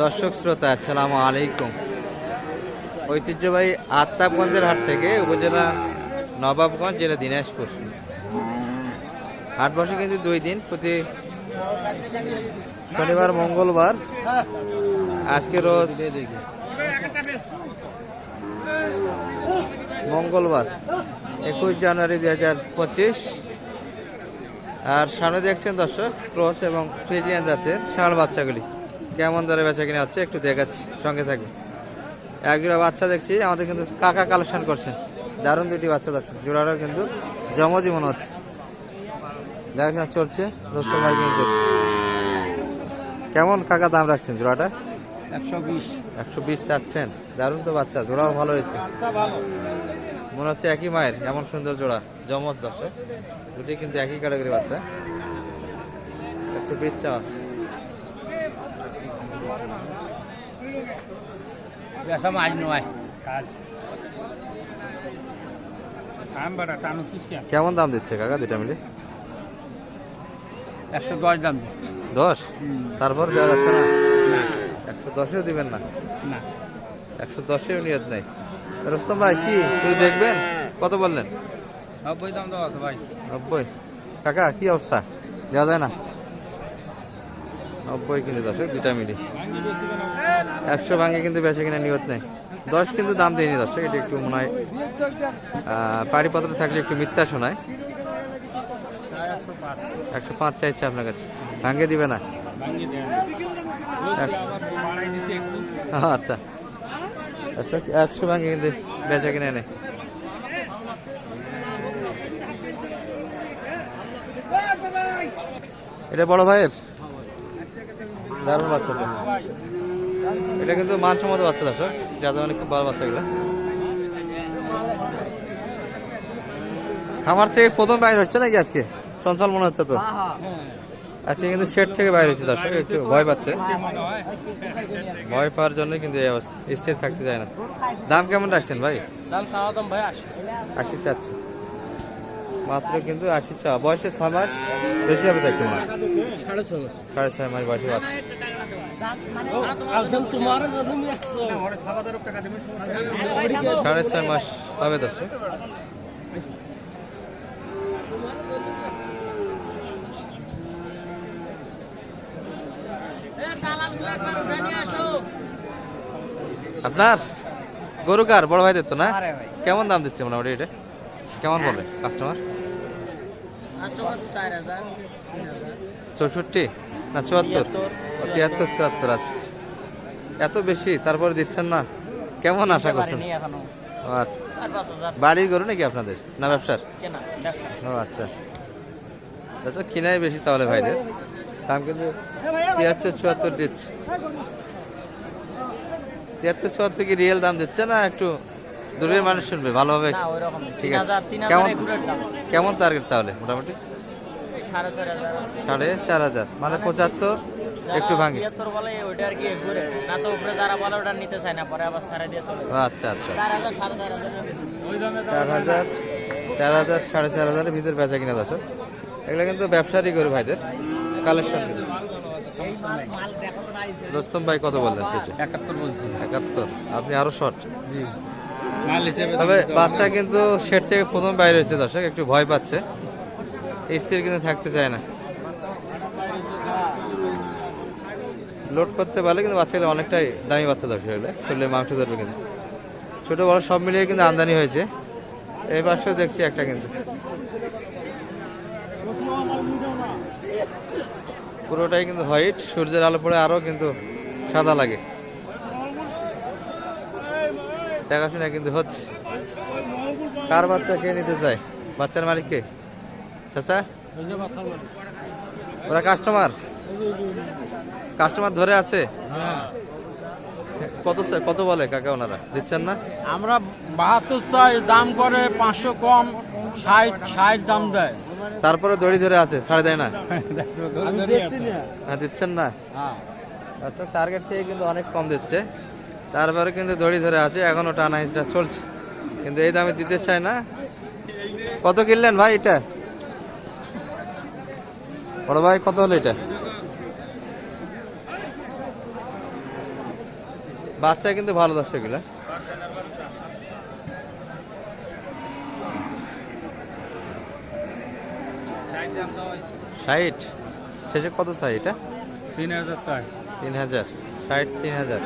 দর্শক শ্রোতা, আসসালামু আলাইকুম। ঐতিহ্যবাহী আত্মাবগঞ্জের হাট থেকে উপজেলা নবাবগঞ্জ, জেলা দিনাজপুর। হাট বসে কিন্তু দুই দিন, প্রতি শনিবার, মঙ্গলবার। আজকে রোজ মঙ্গলবার, একুশ জানুয়ারি দুই হাজার পঁচিশ। আর সামনে দেখছেন দর্শক, ক্রস এবং ফ্রিজিয়ান জাতের ষাঁড় বাচ্চাগুলি। কেমন দরে বেচা কিনে হচ্ছে একটু দেখাচ্ছি সঙ্গে থাকবে। এক জোড়া বাচ্চা দেখছি আমাদের কিন্তু কাকা কালেকশন করছেন দারুণ দুটি বাচ্চা দর্শক জোড়াটাও কিন্তু জমজি মনে হচ্ছে। দেখাশোনা চলছে ভাই কিন্তু দেখছি। কেমন কাকা দাম রাখছেন জোড়াটা? একশো বিশ। একশো বিশ চাচ্ছেন দারুণ তো বাচ্চা জোড়াও ভালো হয়েছে। মনে হচ্ছে একই মায়ের এমন সুন্দর জোড়া জমজ দর্শক। দুটি কিন্তু একই ক্যাটাগরি বাচ্চা। একশো বিশ চাওয়া। মাছ নয়। কাজ। কেমন দাম দিচ্ছে কাকা দুটা মিলে? একশো দশ দাম দে দশ? তারপর দেওয়া যাচ্ছে না? একশো দশেও দিবেন না? না। একশো দশেও নিয়ত নেই। রোস্তম ভাই কি? শুধু দেখবেন? কত বললেন? নব্বই দাম দেওয়া আছে ভাই। নব্বই। কাকা কি অবস্থা? দেওয়া যায় না? নব্বই কিন্তু দশক দুটা মিলি। একশো ভাঙে কিন্তু বেশি কিনা নিয়ত নেই। দশ কিন্তু দাম দিয়ে দেয়নি দর্শক এটা একটু মনে হয় আহ, পাড়িপত্র থাকলে একটু মিথ্যা শোনায়। একশো পাঁচ চাইছে আপনার কাছে। ভাঙে দিবে না? আচ্ছা। আচ্ছা একশো ভাঙে কিন্তু বেচা কিনে নেই। এটা বড় ভাইয়ের? দারুণ বাচ্চা তো। এটা কিন্তু মানসম্মত বাচ্চা দর্শক যাদের মানে খুব ভালো বাচ্চা এগুলো। খামার থেকে প্রথম বাইর হচ্ছে নাকি আজকে? চঞ্চল মনে হচ্ছে তো? আজকে কিন্তু সেট থেকে বাইর হচ্ছে দর্শক। একটু ভয় পাচ্ছে। ভয় পাওয়ার জন্য কিন্তু এই অবস্থা স্থির থাকতে যায় না। দাম কেমন রাখছেন ভাই? দাম চাওয়া দাম ভাই আসো আশি চাচ্ছে। মাত্র কিন্তু আশি চা বয়সে ছ মাস বেশি হবে তো একটু সাড়ে ছয় মাস। সাড়ে ছয় মাস বয়সে সাড়ে ছয় মাস হবে দর্শক আপনার? গরু কার? বড় ভাইদের তো না? কেমন দাম দিচ্ছে মোটামুটি এটা? কেমন বলে কাস্টমার চৌষট্টি? না চুয়াত্তর। তিয়াত্তর চুয়াত্তর আচ্ছা। এত বেশি? তারপরে দিচ্ছেন না? কেমন আশা করছেন? আচ্ছা। বাড়ির গরু নাকি আপনাদের? না ব্যবসার? ও আচ্ছা। এটা কিনাই বেশি তাহলে ভাইদের। দাম কিন্তু তিয়াত্তর চুয়াত্তর দিচ্ছে। তিয়াত্তর চুয়াত্তর কি রিয়েল দাম দিচ্ছে না একটু দূরের মানুষ শুনবে? ভালোভাবে ঠিক আছে। কেমন কেমন টার্গেট তাহলে মোটামুটি? সাড়ে চার হাজার। মানে পঁচাত্তর একটু ভাঙে। বলে ওইটা আর কি ঘুরে। না তো উপরে যারা বলে ওটা নিতে চায় না পরে আবার সারা দিয়ে চলে আচ্ছা আচ্ছা। চার হাজার সাড়ে চার হাজার চার হাজার চার হাজার সাড়ে চার হাজারের ভিতর বেচা কিনা দর্শক এগুলো কিন্তু ব্যবসারই করে ভাইদের। কালেকশন রোস্তম ভাই কত বললেন একাত্তর বলছি। একাত্তর আপনি আরও শর্ট জি। তবে বাচ্চা কিন্তু শেড থেকে প্রথম বাইরে হচ্ছে দর্শক একটু ভয় পাচ্ছে। স্থির কিন্তু থাকতে চায় না। লোড করতে পারলে কিন্তু বাচ্চাগুলো অনেকটাই দামি বাচ্চা দর্শক এগুলো শরীরে মাংস ধরবে কিন্তু। ছোটো বড় সব মিলিয়ে কিন্তু আমদানি হয়েছে। এই পাশেও দেখছি একটা কিন্তু। পুরোটাই কিন্তু হোয়াইট, সূর্যের আলো পড়ে আরও কিন্তু সাদা লাগে। দেখাশোনা কিন্তু হচ্ছে। কার বাচ্চা কে নিতে চায়? বাচ্চার মালিক কে? চাচা? ওরা কাস্টমার কাস্টমার ধরে আছে? কত চাই কত বলে কাকা ওনারা? দিচ্ছেন না? আমরা বাহাত্তর চাই দাম করে পাঁচশো কম ষাট ষাট দাম দেয়। তারপরে দড়ি ধরে আছে ছাড়ে দেয় না? হ্যাঁ দিচ্ছেন না? হ্যাঁ। আচ্ছা টার্গেট থেকে কিন্তু অনেক কম দিচ্ছে। তারপরে কিন্তু দড়ি ধরে আছে এখনও টানা হিসটা চলছে। কিন্তু এই দামে দিতে চায় না। কত কিনলেন ভাই এটা? বড় ভাই কত হলো এটা? বাচ্চা কিন্তু ভালো দর্শক এগুলা। ষাট? শেষে কত চাই এটা? তিন হাজার চাই। তিন হাজার। ষাট তিন হাজার।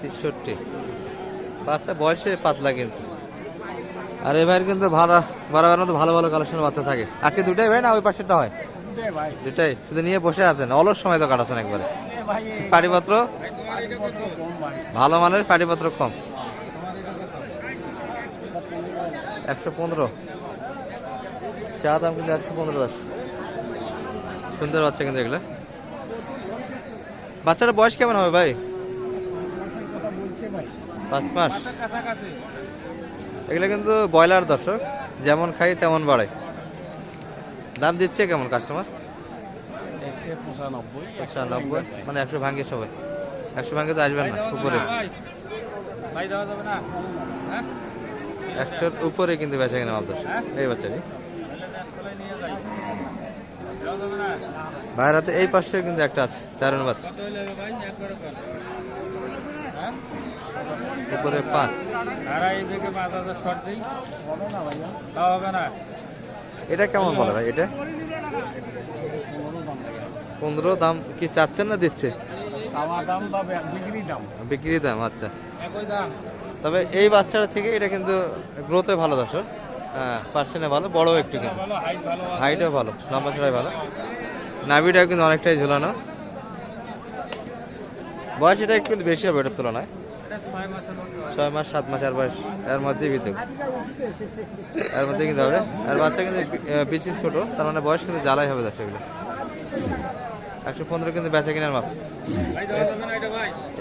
তেষট্টি। বাচ্চা বয়সে পাতলা কিন্তু। আর এ ভাইয়ের কিন্তু ভালো বরাবর মতো ভালো ভালো কালেকশন বাচ্চা থাকে। আজকে দুটাই ভাই না ওই পাশেরটা হয়? দুটাই শুধু নিয়ে বসে আছেন। অলস সময় তো কাটাচ্ছেন একবারে। পাটিপত্র? ভালো মানের পাটিপত্র কম। একশো পনেরো। চা দাম কিন্তু একশো পনেরো দশ। সুন্দর বাচ্চা কিন্তু এগুলো। বাচ্চার বয়স কেমন হবে ভাই? পাঁচ মাস। এগুলো কিন্তু ব্রয়লার দর্শক যেমন খাই তেমন বাড়ে দাম দিচ্ছে কেমন কাস্টমার পঁচানব্বই মানে একশো ভাঙ্গে সবাই। একশো ভাঙ্গে তো আসবেন না উপরে। হ্যাঁ? একশোর উপরে কিন্তু বেচা কিনা মাল দর্শক। এই বাচ্চাটি। হাতে এই পাশে কিন্তু একটা আছে চারণ বাচ্চা কত হইলে ভাই একবারে কর হ্যাঁ উপরে পাঁচ। হাজার শর্ট দিই হবে না। এটা কেমন বলে ভাই এটা? পনেরো দাম কি চাচ্ছেন না দিচ্ছে? দাম বা বিক্রি দাম। বিক্রি দাম আচ্ছা। একই দাম। তবে এই বাচ্চাটা থেকে এটা কিন্তু গ্রোথে ভালো দর্শক। হ্যাঁ পার্সেন্টে ভালো বড়ও একটু কিন্তু। হাইটও ভালো লম্বা ছড়াই ভালো। নাভিটাও কিন্তু অনেকটাই ঝুলানো। বয়স এটা একটু বেশি হবে এটার তুলনায়। ছয় মাস, সাত মাস আর বয়স। এর মধ্যেই ভিতর এর মধ্যে কিন্তু হবে। আর বাচ্চা কিন্তু বেশি ছোট, তার মানে বয়স কিন্তু জ্বালাই হবে এগুলো একশো পনেরো কিন্তু বেচা কিনার মাপ।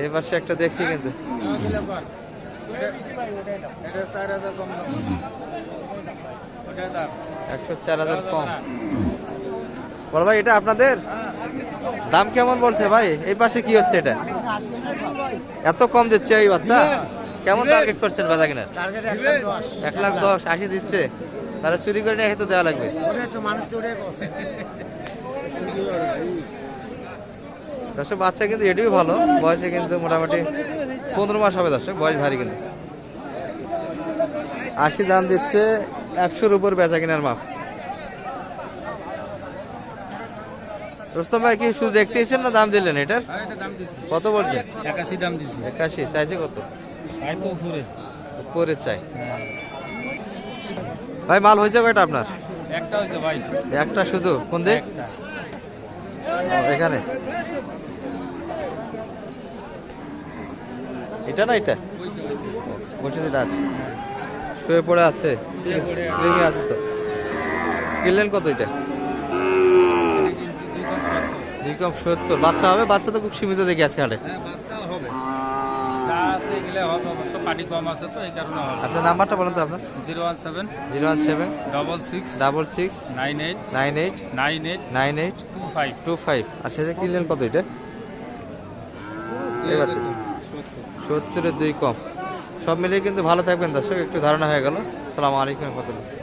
এই পাশে একটা দেখছি কিন্তু। একশো চার হাজার কম। বড় ভাই, এটা আপনাদের? দাম কেমন বলছে ভাই? এই পাশে কি হচ্ছে এটা? এত কম দিচ্ছে এই বাচ্চা? কেমন টার্গেট করছেন বাজা কিনার এক লাখ দশ। আশি দিচ্ছে। তাহলে চুরি করে নিয়ে তো দেওয়া লাগবে। দর্শক বাচ্চা কিন্তু এটিও ভালো। বয়সে কিন্তু মোটামুটি পনেরো মাস হবে দর্শক বয়স ভারী কিন্তু। আশি দাম দিচ্ছে একশোর উপর বেচা কিনার মাপ। রুস্তম ভাই কি শুধু দেখতে এসেছেন না দাম দিলেন এটার? দিচ্ছি কত বলছেন? একাশি দাম দিচ্ছি একাশি চাইছে কত? উপরে। চাই। ভাই মাল হয়েছে কয়টা আপনার? একটা হয়েছে ভাই। একটা শুধু? কোন দিক? এখানে। এটা না এটা। বসে যেটা আছে। শুয়ে পড়ে আছে। শুয়ে পড়ে আছে। আছে তো। কিনলেন কত এটা? দুই কম সত্তর। বাচ্চা হবে? বাচ্চা তো খুব সীমিত দেখি আজকে হাটে। হ্যাঁ বাচ্চা হবে। যা আছে এগুলো হবে অবশ্য পাটি কম আছে তো এই কারণে আচ্ছা নাম্বারটা বলুন তো আপনার। Zero one seven zero one seven double six double six nine eight nine eight nine eight nine eight two five. Two five. আর সেটা কিনলেন কত এটা? সত্তরের দুই কম। সব মিলিয়ে কিন্তু ভালো থাকবেন দর্শক একটু ধারণা হয়ে গেল। সালাম আলাইকুম রহমতুল্লাহ।